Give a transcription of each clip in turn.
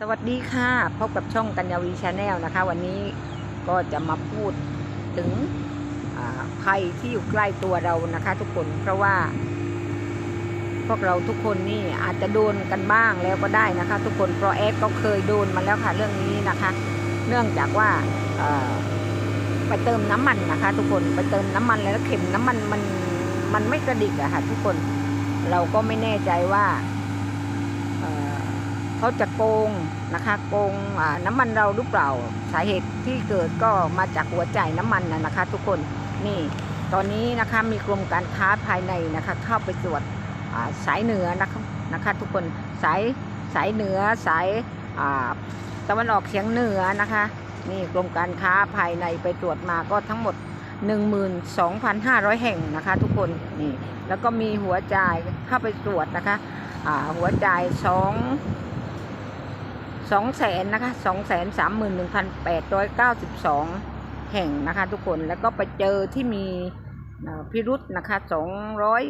สวัสดีค่ะ พบกับช่องกัญญาวีชาแนลนะคะ วันนี้ก็จะมาพูดถึงภัยที่อยู่ใกล้ตัวเรานะคะ ทุกคนเพราะว่า พวกเราทุกคนนี่อาจจะโดนกันบ้างแล้วก็ได้นะคะ ทุกคนเพราะแอดก็เคยโดนมาแล้วค่ะเรื่องนี้นะคะ เนื่องจากว่าไปเติมน้ำมันนะคะ ทุกคนไปเติมน้ำมันแล้วเข็มน้ำมันมันมันไม่กระดิกอะค่ะ ทุกคนเราก็ไม่แน่ใจว่า เขาจะโกงนะคะโกงน้ำมันเราหรือเปล่าสาเหตุที่เกิดก็มาจากหัวใจน้ำมันนะนะคะ ทุกคนนี่ตอนนี้นะคะมีกรมการค้าภายในนะคะเข้าไปตรวจสายเหนือนะคะนะคะ ทุกคนสายสายเหนือสายตะวันออกเฉียงเหนือนะคะ นี่กรมการค้าภายในไปตรวจมาก็ทั้งหมด 12,500 แห่งนะคะ ทุกคนนี่แล้วก็มีหัวใจเข้าไปตรวจนะคะหัวใจ่าย สองแสนนะคะสองแสนสามหมื่นหนึ่งพันแปดร้อยเก้าสิบสองแห่งนะคะทุกคนแล้วก็ไปเจอที่มีพิรุษนะคะสองร้อย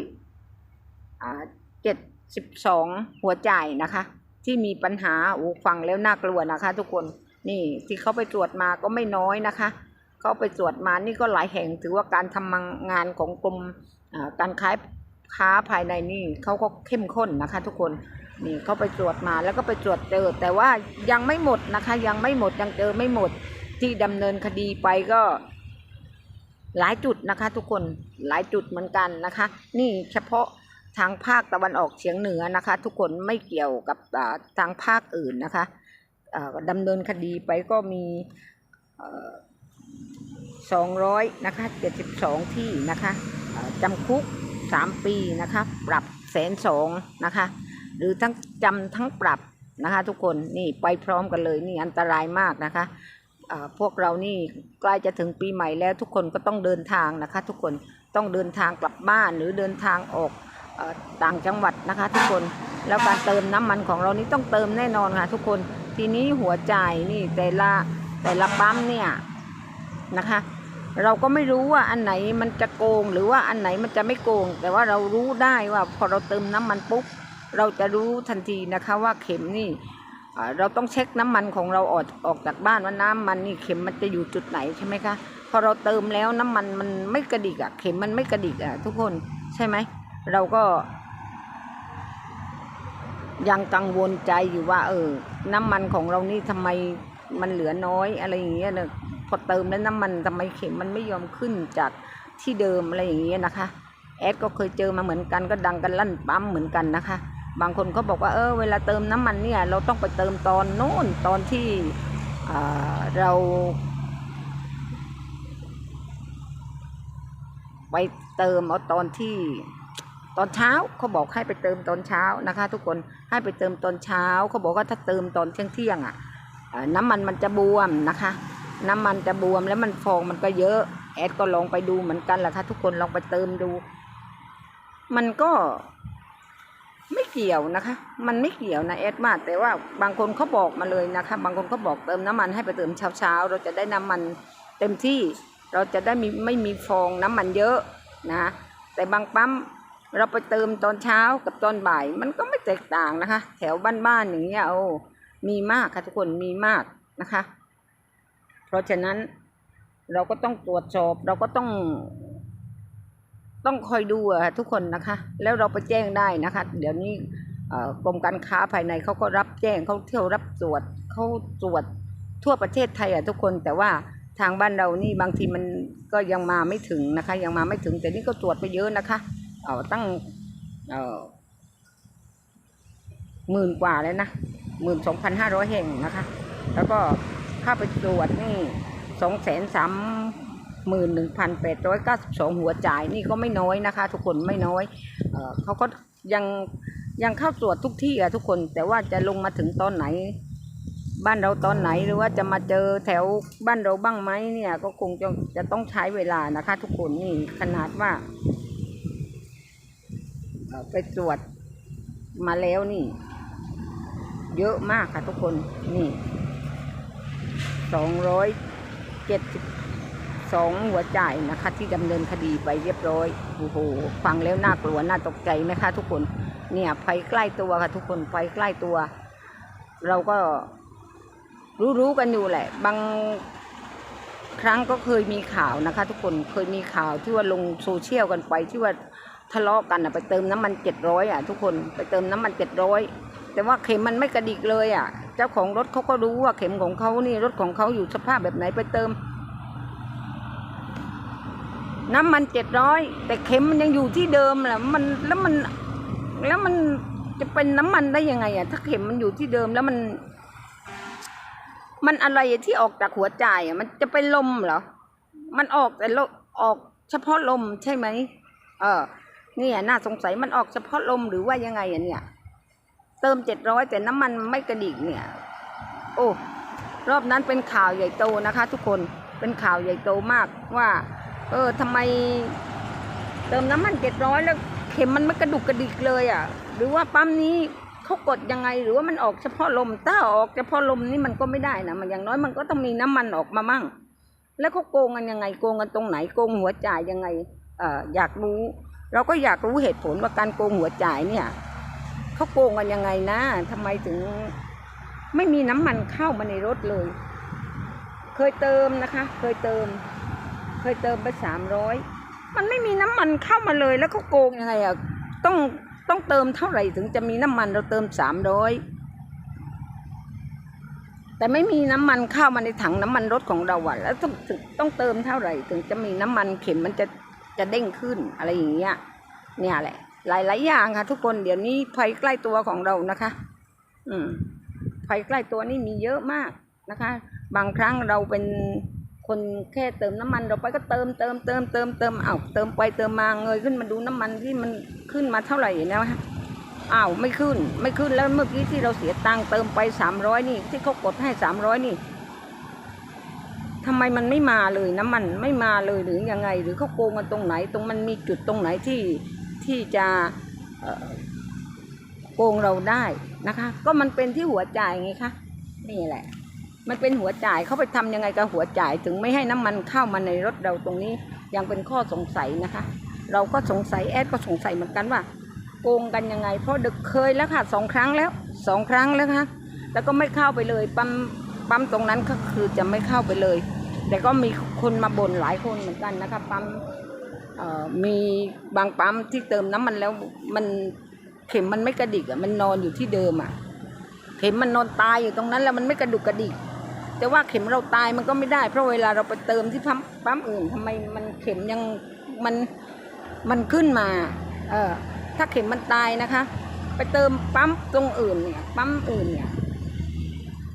เจ็ดสิบสองหัวใจนะคะ ที่มีปัญหาโอ้ฟังแล้วน่ากลัวนะคะ ทุกคนนี่ที่เขาไปตรวจมาก็ไม่น้อยนะคะเขาไปตรวจมานี่ก็หลายแห่งถือว่าการทำงานของกรมการค้าค้าภายในนี่เขาก็เข้มข้นนะคะ ทุกคน นี่เขาไปตรวจมาแล้วก็ไปตรวจเจอ แต่ว่ายังไม่หมดนะคะ ยังไม่หมดยังเจอไม่หมดที่ดำเนินคดีไปก็ หลายจุดนะคะ ทุกคนหลายจุดเหมือนกันนะคะ นี่เฉพาะทางภาคตะวันออกเฉียงเหนือนะคะ ทุกคนไม่เกี่ยวกับทางภาคอื่นนะคะอ่าดำเนินคดีไปก็มีสองร้อยนะคะเจ็ดสิบสองที่นะคะอ่าจำคุกสามปีนะคะ ปรับแสนสองนะคะ หรือทั้งจำทั้งปรับนะคะ ทุกคนนี่ไปพร้อมกันเลยนี่อันตรายมากนะคะพวกเรานี่ใกล้จะถึงปีใหม่แล้วทุกคนก็ต้องเดินทางนะคะ ทุกคนต้องเดินทางกลับบ้านหรือเดินทางออกต่างจังหวัดนะคะ ทุกคนแล้วการเติมน้ำมันของเรานี่ต้องเติมแน่นอนค่ะ ทุกคนทีนี้หัวใจนี่แต่ละแต่ละปั๊มเนี่ยนะคะ เราก็ไม่รู้ว่าอันไหนมันจะโกงหรือว่าอันไหนมันจะไม่โกง แต่ว่าเรารู้ได้ว่าพอเราเติมน้ำมันปุ๊บ เราจะรู้ทันทีนะคะว่าเข็มนี่เราต้องเช็คน้ำมันของเราออกออกจากบ้านว่าน้ำมันนี่เข็มมันจะอยู่จุดไหนใช่ไหมคะพอเราเติมแล้วน้ำมันมันไม่กระดิกอะเข็มมันไม่กระดิกอะทุกคนใช่ไหมเราก็ ยังกังวลใจอยู่ว่า เออ น้ำมันของเรานี่ทำไมมันเหลือน้อยอะไรอย่างเงี้ยเนี่ยพอเติมแล้วน้ำมันทำไมเข็มมันไม่ยอมขึ้นจากที่เดิมอะไรอย่างเงี้ยนะคะ แอดก็เคยเจอมาเหมือนกันก็ดังกันลั่นปั๊มเหมือนกันนะคะ บางคนเขาบอกว่าเออเวลาเติมน้ำมันเนี่ยเราต้องไปเติมตอนโน้นตอนที่เรา ไปเติมเอาตอนที่ตอนเช้าเขาบอกให้ไปเติมตอนเช้านะคะ ทุกคนให้ไปเติมตอนเช้าเขาบอกว่าถ้าเติมตอนเที่ยงเที่ยงๆอะน้ำมันมันจะบวมนะคะ น้ำมันจะบวมแล้วมันฟองมันก็เยอะ แอดก็ลองไปดูเหมือนกันแหละค่ะทุกคนลองไปเติมดู มันก็ ไม่เกี่ยวนะคะ มันไม่เกี่ยวนะแอดมาแต่ว่าบางคนเขาบอกมาเลยนะคะ บางคนเขาบอกเติมน้ำมันให้ไปเติมเช้าเช้าๆเราจะได้น้ำมันเต็มที่ เราจะได้มีไม่มีฟองน้ำมันเยอะนะ แต่บางปั๊มเราไปเติมตอนเช้ากับตอนบ่าย มันก็ไม่แตกต่างนะคะ แถวบ้านๆอย่างเงี้ยโอ้มีมากค่ะทุกคนมีมากนะคะ เพราะฉะนั้นเราก็ต้องตรวจสอบเราก็ต้อง ต้องคอยดูอะทุกคนนะคะ แล้วเราไปแจ้งได้นะคะ เดี๋ยวนี้กรมการค้าภายในเขาก็รับแจ้งเขาเที่ยวรับตรวจเขาตรวจทั่วประเทศไทยอะทุกคนแต่ว่าทางบ้านเรานี่บางทีมันก็ยังมาไม่ถึงนะคะ ยังมาไม่ถึงแต่นี่ก็ตรวจไปเยอะนะคะเออตั้งเออหมื่นกว่าแล้วนะหมื่นสองพันห้าร้อยแห่งนะคะ แล้วก็ค่าไปตรวจนี่สองแสนสาม หมื่นหนึ่งพันแปดร้อยเก้าสิบสองหัวจ่ายนี่ก็ไม่น้อยนะคะ ทุกคนไม่น้อยเออเขาก็ยังยังเข้าตรวจทุกที่อะทุกคนแต่ว่าจะลงมาถึงตอนไหน บ้านเราตอนไหนหรือว่าจะมาเจอแถวบ้านเราบ้างไหมเนี่ย ก็คงจะจะต้องใช้เวลานะคะ ทุกคนนี่ขนาดว่าไปตรวจมาแล้วนี่ เยอะมากค่ะทุกคนนี่สองร้อยเจ็ดสิบ สองหัวจ่ายนะคะ ที่ดำเนินคดีไปเรียบร้อยโอ้โหฟังแล้วน่ากลัวน่าตกใจไหมคะทุกคนเนี่ยไฟใกล้ตัวค่ะทุกคนไฟใกล้ตัว เราก็รู้รู้ๆกันอยู่แหละ บางครั้งก็เคยมีข่าวนะคะ ทุกคนเคยมีข่าวที่ว่าลงโซเชียลกันไปที่ว่าทะเลาะกันอะไปเติมน้ำมันเจ็ดร้อยอะทุกคนไปเติมน้ำมันเจ็ดร้อยแต่ว่าเข็มมันไม่กระดิกเลยอะเจ้าของรถเขาก็รู้ว่าเข็มของเขานี่รถของเขาอยู่สภาพแบบไหนไปเติม น้ำมันเจ็ดร้อยแต่เข็มมันยังอยู่ที่เดิมแหละมันแล้วมันแล้วมันจะเป็นน้ำมันได้ยังไงอะถ้าเข็มมันอยู่ที่เดิมแล้วมัน มันอะไรที่ออกจากหัวใจอะ มันจะเป็นลมเหรอมันออกแต่ลมออกเฉพาะลมใช่ไหมเออเนี่ยน่าสงสัยมันออกเฉพาะลมหรือว่ายังไงอะเนี่ย เติมเจ็ดร้อยแต่น้ำมันไม่กระดิกเนี่ย โอ้รอบนั้นเป็นข่าวใหญ่โตนะคะ ทุกคนเป็นข่าวใหญ่โตมากว่า เออทำไมเติมน้ำมันเจ็ดร้อยแล้วเข็มมันไม่กระดุกกระดิกเลยอะ หรือว่าปั๊มนี้เขากดยังไงหรือว่ามันออกเฉพาะลมถ้าออกเฉพาะลมนี่มันก็ไม่ได้นะมันอย่างน้อยมันก็ต้องมีน้ำมันออกมามั่ง แล้วเขาโกงกันยังไงโกงกันตรงไหนโกงหัวจ่ายยังไงเอ่ออยากรู้ เราก็อยากรู้เหตุผลว่าการโกงหัวจ่ายเนี่ยเขาโกงกันยังไงนะทำไมถึงไม่มีน้ำมันเข้ามาในรถเลย เคยเติมนะคะ เคยเติม เคยเติมไปสามร้อยมันไม่มีน้ำมันเข้ามาเลยแล้วเขาโกงยังไงอะต้องต้องเติมเท่าไหร่ถึงจะมีน้ำมันเราเติมสามร้อยแต่ไม่มีน้ำมันเข้ามาในถังน้ำมันรถของเราอะ แล้วต้องต้องเติมเท่าไหร่ถึงจะมีน้ำมันเข็มมันจะจะเด้งขึ้นอะไรอย่างเงี้ยเนี่ยแหละ หลายๆอย่างค่ะ ทุกคนเดี๋ยวนี้ภัยใกล้ตัวของเรานะคะ อืมภัยใกล้ตัวนี่มีเยอะมากนะคะ บางครั้งเราเป็น คนแค่เติมน้ำมันเราไปก็เติมเติมเติมเติมเติมอ้าวเติมไปเติมมาเงยขึ้นมาดูน้ำมันที่มันขึ้นมาเท่าไหร่นะอ้าวไม่ขึ้นไม่ขึ้นแล้วเมื่อกี้ที่เราเสียตังค์เติมไปสามร้อยนี่ ที่เขากดให้สามร้อยนี่ทำไมมันไม่มาเลยน้ำมันไม่มาเลยหรือยังไง หรือเขาโกงกันตรงไหน ตรงมันมีจุดตรงไหนที่ที่จะเอโกงเราได้นะคะ ก็มันเป็นที่หัวใจไงคะนี่แหละ มันเป็นหัวจ่ายเขาไปทำยังไงกับหัวจ่ายถึงไม่ให้น้ำมันเข้ามาในรถเราตรงนี้ยังเป็นข้อสงสัยนะคะ เราก็สงสัยแอดก็สงสัยเหมือนกันว่า โกงกันยังไง เพราะดึกเคยแล้วค่ะสองครั้งแล้วสองครั้งแล้วค่ะแล้วก็ไม่เข้าไปเลยปั๊มปั๊มตรงนั้นก็คือจะไม่เข้าไปเลย แต่ก็มีคนมาบ่นหลายคนเหมือนกันนะคะปั๊มมีบางปั๊มที่เติมน้ำมันแล้วมันเข็มมันไม่กระดิกอะมันนอนอยู่ที่เดิมอะเข็มมันนอนตายอยู่ตรงนั้นแล้วมันไม่กระดุกกระดิก แต่ว่าเข็มเราตายมันก็ไม่ได้ เพราะเวลาเราไปเติมที่ปั๊มปั๊มอื่นทำไมมันเข็มยังมันมันขึ้นมา เออถ้าเข็มมันตายนะคะ ไปเติมปั๊มตรงอื่นเนี่ยปั๊มอื่นเนี่ย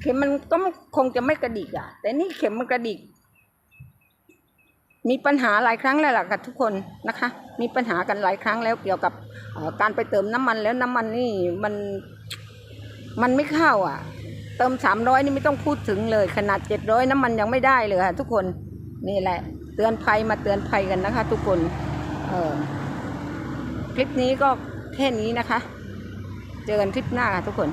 เข็มมันก็คงจะไม่กระดิกอะแต่นี่เข็มมันกระดิก มีปัญหาหลายครั้งแล้วล่ะค่ะทุกคนนะคะ มีปัญหากันหลายครั้งแล้วเกี่ยวกับการไปเติมน้ำมันแล้วน้ำมันนี่มันมันไม่เข้าอะ เติมสามร้อยนี่ไม่ต้องพูดถึงเลย ขนาดเจ็ดร้อยน้ำมันยังไม่ได้เลยค่ะทุกคนนี่แหละ เตือนภัยมาเตือนภัยกันนะคะ ทุกคนเออคลิปนี้ก็แค่นี้นะคะ เจอกันคลิปหน้าค่ะทุกคน